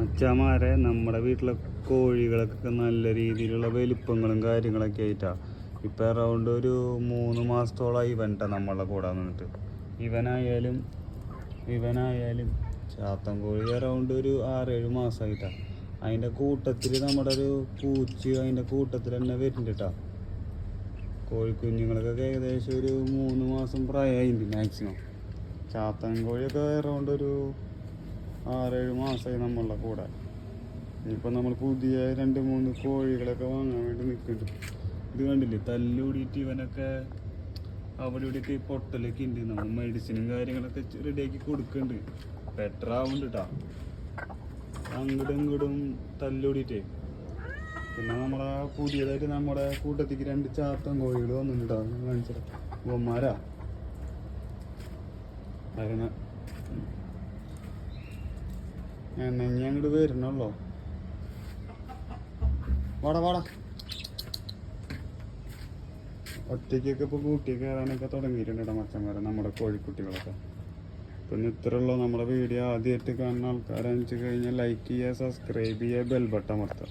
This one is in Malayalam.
മച്ചാമാരെ നമ്മുടെ വീട്ടിലെ കോഴികളൊക്കെ നല്ല രീതിയിലുള്ള വലിപ്പങ്ങളും കാര്യങ്ങളൊക്കെ ആയിട്ടാ. ഇപ്പം അറൗണ്ട് ഒരു മൂന്ന് മാസത്തോളമായി ഇവൻട്ടാ നമ്മളെ കൂടെ നിന്നിട്ട്. ഇവനായാലും ഇവനായാലും ചാത്തൻ കോഴി അറൗണ്ട് ഒരു ആറേഴ് മാസമായിട്ടാ അതിന്റെ കൂട്ടത്തിൽ നമ്മുടെ ഒരു പൂച്ച അതിന്റെ കൂട്ടത്തിൽ തന്നെ വരുന്നുണ്ട് കേട്ടോ കോഴിക്കുഞ്ഞുങ്ങളൊക്കെ ഏകദേശം ഒരു മൂന്ന് മാസം പ്രായമായിട്ടുണ്ട് മാക്സിമം ചാത്തൻ കോഴിയൊക്കെ അറൗണ്ട് ഒരു ആറേഴ് മാസമായി നമ്മളുടെ കൂടെ. ഇപ്പം നമ്മൾ പുതിയ രണ്ട് മൂന്ന് കോഴികളൊക്കെ വാങ്ങാൻ വേണ്ടി നിൽക്കുന്നുണ്ട് ഇത് കണ്ടില്ലേ? തല്ലൂടിയിട്ട് ഇവനൊക്കെ അവിടെ ഇവിടെയൊക്കെ ഈ പൊട്ടലൊക്കെ ഉണ്ട്. നമ്മൾ മെഡിസിനും കാര്യങ്ങളൊക്കെ റെഡിയാക്കി കൊടുക്കുന്നുണ്ട്. ബെറ്റർ ആവുന്നുണ്ട് കേട്ടോ അങ്ങോട്ടും ഇങ്ങോട്ടും തല്ലൂടിയിട്ടേ. പിന്നെ നമ്മളെ പുതിയതായിട്ട് നമ്മുടെ കൂട്ടത്തേക്ക് രണ്ട് ചാത്തൻ കോഴികൾ വന്നിട്ടുണ്ടോ കാണിച്ചത് ഗോമാരാ അരണ ഇനി അങ്ങോട്ട് വാടാ വാടാ. ഒറ്റയ്ക്കൊക്കെ ഇപ്പോൾ കൂട്ടി കയറാനൊക്കെ തുടങ്ങിയിട്ടുണ്ട് മച്ചന്മാരെ നമ്മുടെ കോഴിക്കുട്ടികളൊക്കെ? പിന്നെ ഇത്ര ഉള്ളു. നമ്മുടെ വീഡിയോ ആദ്യമായിട്ട് കാണുന്ന ആൾക്കാരെ വെച്ച് കഴിഞ്ഞാൽ ലൈക്ക് ചെയ്യുക സബ്സ്ക്രൈബ് ചെയ്യുക ബെൽ ബട്ടൺ അമർത്തുക.